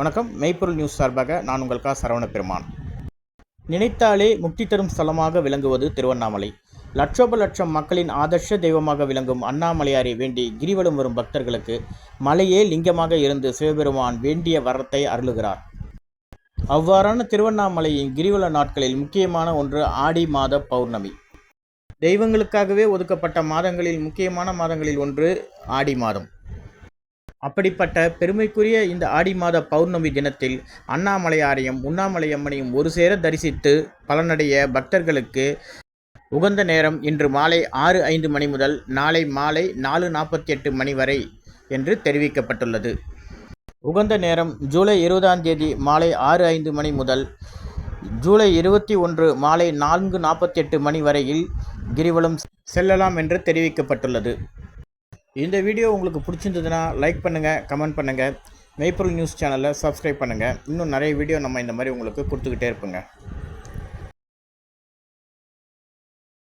வணக்கம். மெய்ப்பொருள் நியூஸ் சார்பாக நான் உங்கள் கா. சரவண பெருமான் நினைத்தாலே முக்தி தரும் ஸ்தலமாக விளங்குவது திருவண்ணாமலை. லட்சோப லட்சம் மக்களின் ஆதர்ஷ தெய்வமாக விளங்கும் அண்ணாமலையாரை வேண்டி கிரிவலம் வரும் பக்தர்களுக்கு மலையே லிங்கமாக இருந்து சிவபெருமான் வேண்டிய வரத்தை அருளுகிறார். அவ்வாறான திருவண்ணாமலையின் கிரிவல நாட்களில் முக்கியமான ஒன்று ஆடி மாத பௌர்ணமி. தெய்வங்களுக்காகவே ஒதுக்கப்பட்ட மாதங்களில் முக்கியமான மாதங்களில் ஒன்று ஆடி மாதம். அப்படிப்பட்ட பெருமைக்குரிய இந்த ஆடி மாத பௌர்ணமி தினத்தில் அண்ணாமலையாரையும் உண்ணாமலையம்மனையும் ஒரு சேர தரிசித்து பலனடைய பக்தர்களுக்கு உகந்த நேரம் இன்று மாலை ஆறு ஐந்து மணி முதல் நாளை மாலை நாலு நாற்பத்தி எட்டு மணி வரை என்று தெரிவிக்கப்பட்டுள்ளது. உகந்த நேரம் ஜூலை இருபதாம் தேதி மாலை ஆறு ஐந்து மணி முதல் ஜூலை இருபத்தி ஒன்று மாலை நான்கு நாற்பத்தி எட்டு மணி வரையில் கிரிவலம் செல்லலாம் என்று தெரிவிக்கப்பட்டுள்ளது. இந்த வீடியோ உங்களுக்கு பிடிச்சிருந்ததுன்னா லைக் பண்ணுங்கள் கமெண்ட் பண்ணுங்கள் மெய்ப்பொருள் நியூஸ் சேனலை சப்ஸ்கிரைப் பண்ணுங்கள் இன்னும் நிறைய வீடியோ நம்ம இந்த மாதிரி உங்களுக்கு கொடுத்துக்கிட்டே இருப்போங்க.